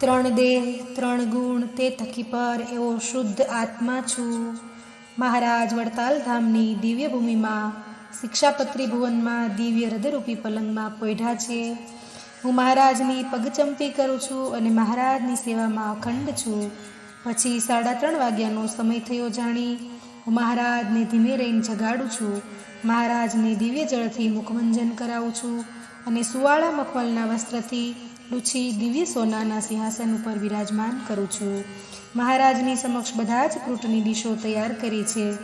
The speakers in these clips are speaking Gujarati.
ત્રણ દેહ, ત્રણ ગુણ, તે થકી પર એવો શુદ્ધ આત્મા છું. મહારાજ વડતાલ ધામની દિવ્ય ભૂમિમાં શિક્ષાપત્રી ભુવનમાં, દિવ્ય હૃદયરૂપી પલંગમાં પોઢા છે. હું મહારાજની પગચંપી કરું છું અને મહારાજની સેવામાં અખંડ છું. પછી સાડા ત્રણ વાગ્યાનો સમય થયો જાણી, હું મહારાજને ધીમે રહીને જગાડું છું. મહારાજને દિવ્ય જળથી મુખમંજન કરાવું છું અને સુવાળા મખમલના વસ્ત્રથી લૂછી દિવ્ય સોનાના સિંહાસન ઉપર વિરાજમાન કરું છું. મહારાજની સમક્ષ બધા જ ફ્રૂટની ડીશો તૈયાર કરી છે.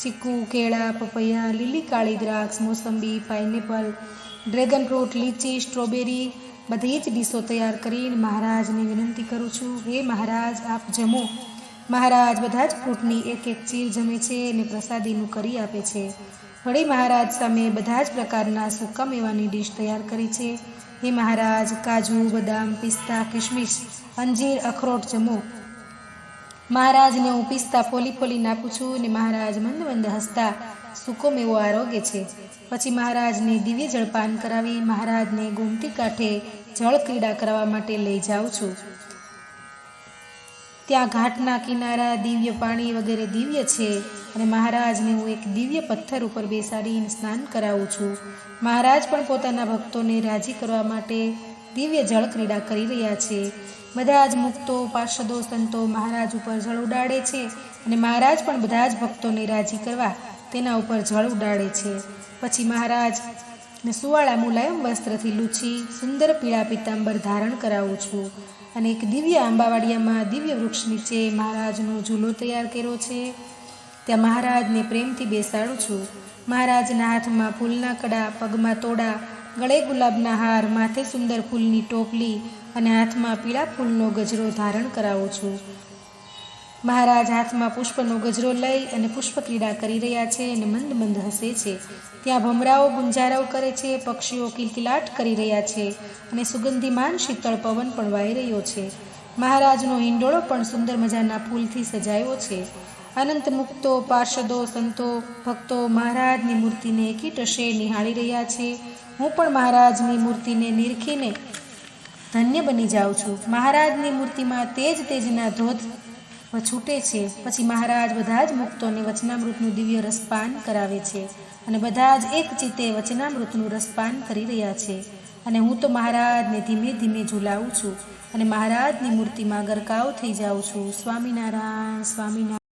ચીકુ, કેળા, પપૈયા, લીલી કાળી દ્રાક્ષ, મોસંબી, પાઇનેપલ, ડ્રેગન ફ્રૂટ, લીચી, સ્ટ્રોબેરી બધી જ ડીશો તૈયાર કરીને મહારાજને વિનંતી કરું છું. હે મહારાજ, આપ જમો. મહારાજ બધા જ ફ્રૂટની એક એક ચીર જમે છે અને પ્રસાદીનું કરી આપે છે. વળી મહારાજ સામે બધા જ પ્રકારના સૂકા મેવાની ડીશ તૈયાર કરી છે. હે મહારાજ, કાજુ, બદામ, પિસ્તા કિશમિશ અંજીર, અખરોટ, જમો. મહારાજને હું પિસ્તા ફોલી પોલી નાખું છું અને મહારાજ મંદ મંદ હસતા સૂકો મેવો આરોગ્ય છે. પછી મહારાજને દિવ્ય જળપાન કરાવી મહારાજને ગોમતી કાંઠે જળ ક્રીડા કરાવવા માટે લઈ જાઉં છું. ત્યાં ઘાટના કિનારા દિવ્ય પાણી વગેરે દિવ્ય છે અને મહારાજને હું એક દિવ્ય પથ્થર ઉપર બેસાડીને સ્નાન કરાવું છું. મહારાજ પણ પોતાના ભક્તોને રાજી કરવા માટે દિવ્ય જળ ક્રીડા કરી રહ્યા છે. બધા જ મુક્તો, પાર્ષદો, સંતો મહારાજ ઉપર જળ ઉડાડે છે અને મહારાજ પણ બધા જ ભક્તોને રાજી કરવા તેના ઉપર જળ ઉડાડે છે. પછી મહારાજ ને સુવાળા મુલાયમ વસ્ત્રથી લૂછી, સુંદર પીળા પિત્તાંબર ધારણ કરાવું છું. અને એક દિવ્ય આંબાવાડિયામાં દિવ્ય વૃક્ષ નીચે મહારાજનો ઝૂલો તૈયાર કર્યો છે. ત્યાં મહારાજને પ્રેમથી બેસાડું છું. મહારાજના હાથમાં ફૂલના કડા, પગમાં તોડા, ગળે ગુલાબના હાર, માથે સુંદર ફૂલની ટોપલી અને હાથમાં પીળા ફૂલનો ગજરો ધારણ કરાવું છું. મહારાજ હાથમાં પુષ્પનો ગજરો લઈ અને પુષ્પ ક્રીડા કરી રહ્યા છે અને મંદ મંદ હસે છે. ત્યાં ભમરાઓ ગુંજારાઓ કરે છે, પક્ષીઓ કિલકિલાટ કરી રહ્યા છે અને સુગંધીમાન શીતળ પવન પણ વાઈ રહ્યો છે. મહારાજનો હિંડોળો પણ સુંદર મજાના ફૂલથી સજાયો છે. અનંત મુક્તો, પાર્ષદો, સંતો, ભક્તો મહારાજની મૂર્તિને કીટશે નિહાળી રહ્યા છે. હું પણ મહારાજની મૂર્તિને નિરખીને ધન્ય બની જાઉં છું. મહારાજની મૂર્તિમાં તેજ તેજના ધોધ છૂટે છે. પછી મહારાજ બધા જ મુક્તોને વચનામૃતનું દિવ્ય રસપાન કરાવે છે અને બધા જ એક ચિત્તે વચનામૃતનું રસપાન કરી રહ્યા છે. અને હું તો મહારાજને ધીમે ધીમે ઝુલાવું છું અને મહારાજની મૂર્તિમાં ગરકાવ થઈ જાઉં છું. સ્વામિનારાયણ સ્વામિનારાયણ.